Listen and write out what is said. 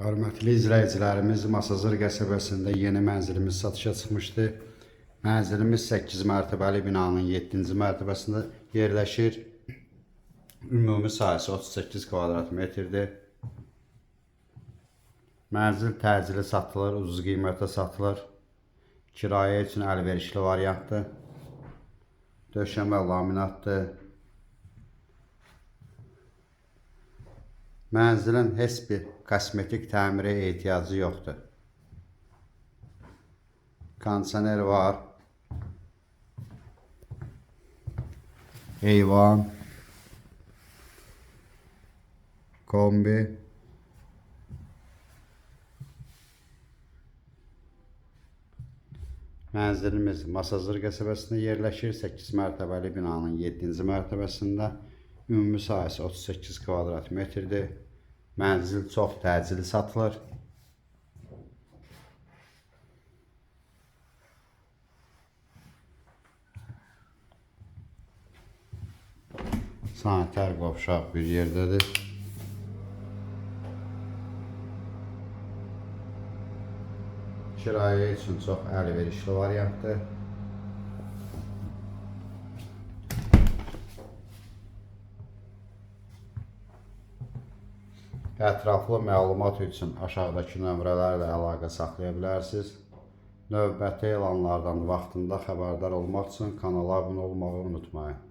Hörmətli izləyicilərimiz, Masazır qəsəbəsində yeni mənzilimiz satışa çıxmışdı. Mənzilimiz 8 mərtəbəli binanın 7-ci mərtəbəsində yerləşir. Ümumi sahəsi 38 kvadrat metrdir. Mənzil təcili satılır, ucuz qiymətə satılır. Kirayə üçün əlverişli variantdır. Döşəmə laminatdır. Mənzilin heç bir kosmetik təmirə ehtiyacı yoxdur. Kondisioner var. Eyvan. Kombi. Mənzilimiz Masazır qəsəbəsində yerləşir. 8 mərtəbəli binanın 7-ci mərtəbəsində. Ümumi sahəsi 38 kvadrat metrdir. Mənzil çox təcili satılır. Sanitar qovşaq bir yerdədir. Kirayə üçün çox əlverişli variantdır. Ətraflı məlumat üçün aşağıdakı nömrələrlə əlaqə saxlaya bilərsiniz. Növbəti elanlardan vaxtında xəbərdar olmaq üçün kanala abunə olmağı unutmayın.